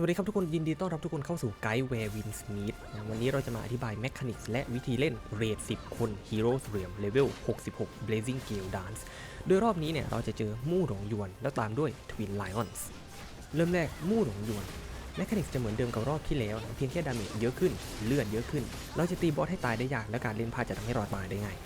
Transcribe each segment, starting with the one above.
สวัสดีครับทุกคนยินดีต้อนรับทุกคนเข้าสู่ไกด์แวร์วินสมิธวันนี้เราจะมาอธิบายแมคานิกส์และวิธีเล่นเรท10 คน Heroes Realm Level 66 Blazing Gale Dance โดยรอบนี้เนี่ยเราจะเจอมู่หลงยวน แล้วตามด้วย Twin Lions เริ่มแรกมู่หลงยวนแมคานิกส์จะเหมือนเดิมกับรอบที่แล้วนะเพียงแค่ดาเมจเยอะขึ้น เลือดเยอะขึ้น เราจะตีบอสให้ตายได้ยากและการเล่นพลาดจะทำให้รอดตาได้ง่าย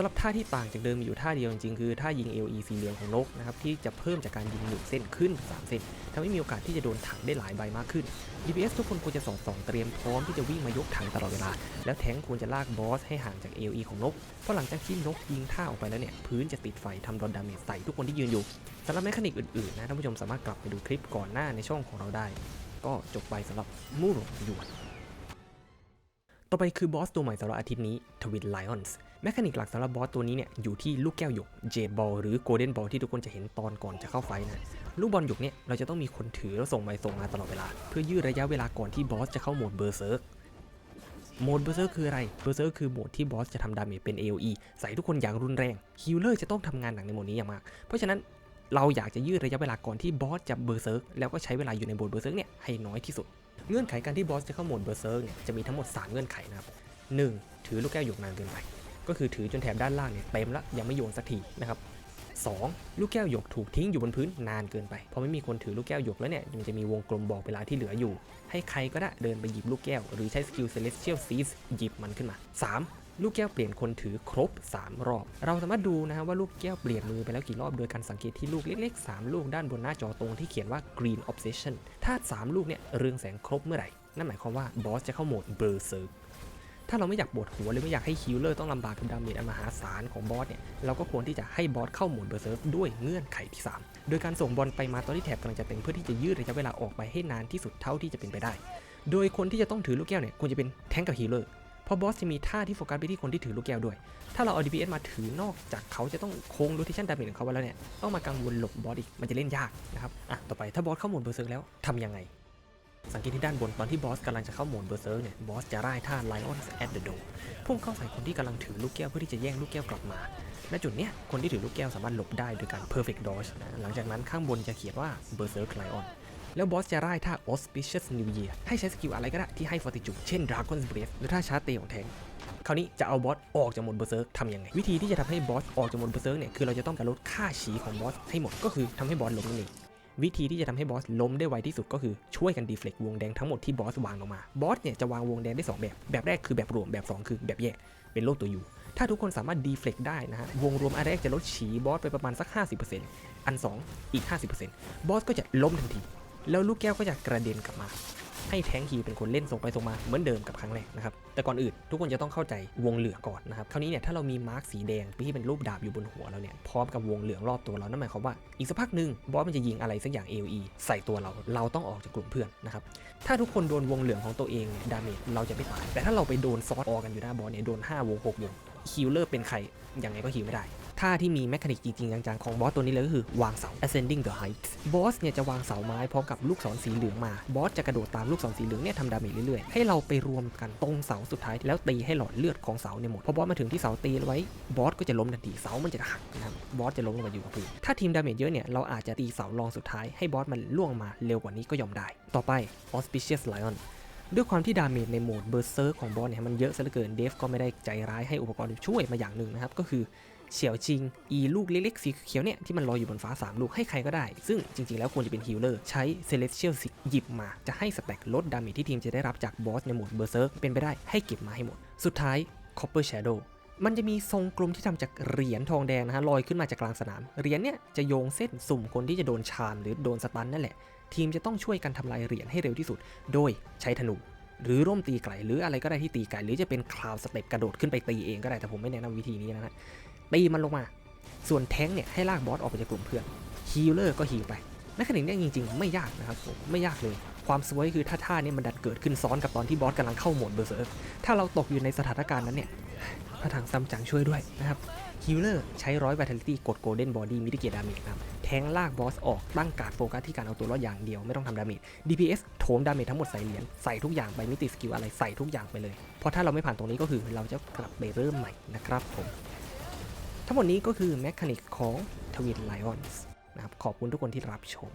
ำหรับท่าที่ต่างจากเดิมมีอยู่ท่าเดียวจริงๆคือท่ายิง LE สีเหลืองของนกนะครับที่จะเพิ่มจากการยิงหนึ่งเส้นขึ้น 3 เส้นทำให้มีโอกาสที่จะโดนถังได้หลายใบมากขึ้น DPS ทุกคนควรจะสอดส่องเตรียมพร้อมที่จะวิ่งมายกถังตลอดเวลา แล้วแทงควรจะลากบอสให้ห่างจาก LE ของนก เพราะหลังจากที่นกยิงท่าออกไปแล้วเนี่ยพื้นจะติดไฟทำดอนดาเมจใส่ทุกคนที่ยืนอยู่สำหรับแมคานิกอื่นๆนะท่านผู้ชมสามารถกลับไปดูคลิปก่อนหน้าในช่องของเราได้ ก็จบไปสำหรับมู่หลงหยวน ต่อไปคือบอสตัวใหม่สำหรับอาทิตย์นี้ Twin Lions แมคานิกหลักสำหรับบอสตัวนี้เนี่ยอยู่ที่ลูกแก้วหยก Jade Ball หรือ Golden Ball ที่ทุกคนจะเห็นตอนก่อนจะเข้าไฟนะ ลูกบอลหยกเนี่ยเราจะต้องมีคนถือแล้วส่งไปส่งมาตลอดเวลา เพื่อยืดระยะเวลาก่อนที่บอสจะเข้าโหมดเบอร์เซิร์กโหมดเบอร์เซิร์กคืออะไร เบอร์เซิร์กคือโหมดที่บอสจะทำดาเมจเป็น AOE ใส่ทุกคนอย่างรุนแรง ฮิลเลอร์จะต้องทำงานหนักในโหมดนี้อย่างมาก เพราะฉะนั้น เราอยากจะยืดระยะเวลาก่อนที่บอสจะเบอร์เซิร์กแล้วก็ใช้เวลาอยู่ในโหมดเบอร์เซิร์กเนี่ยให้น้อยที่สุด เงื่อนไขการที่บอสจะเข้าโหมดเบอร์เซิร์กเนี่ยจะมีทั้งหมด 3 เงื่อนไขนะครับ 1. ถือลูกแก้วหยกนานเกินไป ก็คือถือจนแถบด้านล่างเนี่ยเต็มแล้วยังไม่โยนสักทีนะครับ 2. ลูกแก้วหยกถูกทิ้งอยู่บนพื้นนานเกินไป พอไม่มีคนถือลูกแก้วหยกแล้วเนี่ยมันจะมีวงกลมบอกเวลาที่เหลืออยู่ ให้ใครก็ได้เดินไปหยิบลูกแก้ว หรือใช้สกิล Celestial Seize หยิบมันขึ้นมา 3. ลูกแก้วเปลี่ยนคนถือครบ 3 รอบ เราสามารถดูนะครับว่าลูกแก้วเปลี่ยนมือไปแล้วกี่รอบ โดยการสังเกตที่ลูกเล็กๆ 3 ลูกด้านบนหน้าจอตรงที่เขียนว่า Green Obsession ถ้า 3 ลูกเนี่ยเรืองแสงครบเมื่อไหร่ นั่นหมายความว่าบอสจะเข้าโหมด Berserk ถ้าเราไม่อยากปวดหัวหรือไม่อยากให้คิลเลอร์ต้องลำบากกับดาเมจอันมหาศาลของบอสเนี่ยเราก็ควรที่จะให้บอสเข้าโหมดเบอร์เซิร์ฟด้วยเงื่อนไขที่ 3 โดยการส่งบอลไปมาตอนที่แถบกำลังจะเต็มเพื่อที่จะยืดระยะเวลาออกไปให้นานที่สุดเท่าที่จะเป็นไปได้ โดยคนที่จะต้องถือลูกแก้วเนี่ยควรจะเป็นแทงกับฮีเลอร์ ราะบอสจะมีท่าที่โฟกัสไปที่คนที่ถือลูกแก้วด้วย ถ้าเราเอา DPS มาถือนอกจากเขาจะต้องโค้งโรเทชันดาเมจของเขาไว้แล้วเนี่ย ต้องมากังวลหลบบอสอีก มันจะเล่นยากนะครับอะต่อไปถ้าบอสเข้าหมดเบอร์เซิร์แล้วทำยังไง สังเกตที่ด้านบนตอนที่บอสกำลังจะเข้าหมดเบอร์เซิร์กเนี่ย บอสจะร่ายท่า Lions at the door พุ่งเข้าใส่คนที่กำลังถือลูกแก้วเพื่อที่จะแย่งลูกแก้วกลับมาณจุดเนี้ยคนที่ถือลูกแก้วสามารถหลบได้โดยการ perfect dodge นะหลังจากนั้นข้างบนจะเขียนว่า berserk lion แล้วบอสจะร่ายท่า auspicious new year ให้ใช้สกิลอะไรก็ได้ที่ให้ fortitude เช่น dragon's breath หรือท่าชาร์เตของแทงคราวนี้จะเอาบอสออกจากหมดเบอร์เซิร์กทำยังไง วิธีที่จะทำให้บอสออกจากหมดเบอร์เซิร์กเนี่ยคือเราจะต้องการลดค่าฉีของบอสให้หมดก็คือทำให้บอสล้มนั่นเองวิธีที่จะทำให้บอสล้มได้ไวที่สุดก็คือช่วยกันดีเฟล็กวงแดงทั้งหมดที่บอสวางลงมา บอสเนี่ยจะวางวงแดงได้ 2 แบบ แบบแรกคือแบบรวมแบบ 2 คือแบบแยก เป็นโลกตัวอยู่ ถ้าทุกคนสามารถดีเฟล็กได้นะฮะ วงรวมอันแรกจะลดฉีบอสไปประมาณสัก 50%อัน 2 อีก 50%บอสก็จะล้มทันที แล้วลูกแก้วก็จะกระเด็นกลับมา ให้แทงค์ฮีเป็นคนเล่นส่งไปส่งมาเหมือนเดิมกับครั้งแรกนะครับแต่ก่อนอื่นทุกคนจะต้องเข้าใจวงเหลืองก่อนนะครับคราวนี้เนี่ยถ้าเรามีมาร์กสีแดงที่เป็นรูปดาบอยู่บนหัวเราเนี่ยพร้อมกับวงเหลืองรอบตัวเรานั่นหมายความว่าอีกสักพักหนึ่งบอสมันจะยิงอะไรสักอย่าง AOE ใส่ตัวเราเราต้องออกจากกลุ่มเพื่อนนะครับถ้าทุกคนโดนวงเหลืองของตัวเองเนี่ยดาเมจเราจะไม่ตายแต่ถ้าเราไปโดนซอสออกันอยู่หน้าบอสเนี่ยโดน5วง6วง ฮิลเลอร์เป็นใคร ยังไงก็ฮิลไม่ได้ท่าที่มีแมคานิกจริงๆจังๆของบอสตัวนี้เลยก็คือวางเสา ascending the heights บอสเนี่ยจะวางเสาไม้พร้อมกับลูกศรสีเหลืองมา บอสจะกระโดดตามลูกศรสีเหลืองเนี่ยทำดาเมจเรื่อยๆ ให้เราไปรวมกันตรงเสาสุดท้ายแล้วตีให้หลอดเลือดของเสาเนี่ยหมด พอบอสมาถึงที่เสาตีไว้ บอสก็จะล้มทันที เสามันจะหักนะครับ บอสจะล้มลงมาอยู่กับพื้น ถ้าทีมดาเมจเยอะเนี่ยเราอาจจะตีเสารองสุดท้ายให้บอสมันล่วงมาเร็วกว่านี้ก็ยอมได้ ต่อไป auspicious lion ด้วยความที่ดาเมจในโหมดเบอร์เซอร์ของบอสเนี่ยมันเยอะซะเหลือเกินเดฟก็ไม่ได้ใจร้ายให้อุปกรณ์ช่วยมาอย่างหนึ่งนะครับ ก็คือเฉียวจิง อีลูกเล็กๆสีเขียวเนี่ยที่มันลอยอยู่บนฟ้า 3 ลูกให้ใครก็ได้ ซึ่งจริงๆ แล้วควรจะเป็นฮิลเลอร์ ใช้ Celestial s i หยิบมา จะให้สแต็กลดดาเมจที่ทีมจะได้รับจากบอสในโหมดเบอร์เซอร์เป็นไปได้ให้เก็บมาให้หมด สุดท้าย Copper Shadow มันจะมีทรงกลมที่ทำจากเหรียญทองแดงนะฮะลอยขึ้นมาจากกลางสนาม เหรียญเนี่ยจะโยงเส้นสุ่มคนที่จะโดนชามหรือโดนสตันนั่นแหละ ทีมจะต้องช่วยกันทำลายเหรียญให้เร็วที่สุด โดยใช้ธนู หรือร่มตีไกลหรืออะไรก็ได้ที่ตีไกลหรือจะเป็นคลาวสเต็ปกระโดดขึ้นไปตีเองก็ได้แต่ผมไม่แนะนำวิธีนี้นะฮะตีมันลงมา ส่วนแท้งเนี่ยให้ลากบอสออกไปจากกลุ่มเพื่อนฮีลเลอร์ก็ฮีลไปแมคานิกเนี่ยจริง ๆ ไม่ยากนะครับผมไม่ยากเลยความสวยคือถ้าท่านี้มันดันเกิดขึ้นซ้อนกับตอนที่บอสกำลังเข้าโหมดเบอร์เซอร์ถ้าเราตกอยู่ในสถานการณ์นั้นเนี่ย พระถังซัมจังช่วยด้วยนะครับฮีลเลอร์ใช้ร้อย vitality กด golden body มิติเกียดาเมจครับแทงลากบอสออกตั้งการโฟกัสที่การเอาตัวรอดอย่างเดียวไม่ต้องทำดาเมจ DPS โถมดาเมจทั้งหมดใส่เหรียญใส่ทุกอย่างไปมิติสกิลอะไรใส่ทุกอย่างไปเลย เพราะถ้าเราไม่ผ่านตรงนี้ก็คือเราจะกลับไปเริ่มใหม่นะครับผมทั้งหมดนี้ก็คือแมคานิกของทวินไลออนส์นะครับขอบคุณทุกคนที่รับชม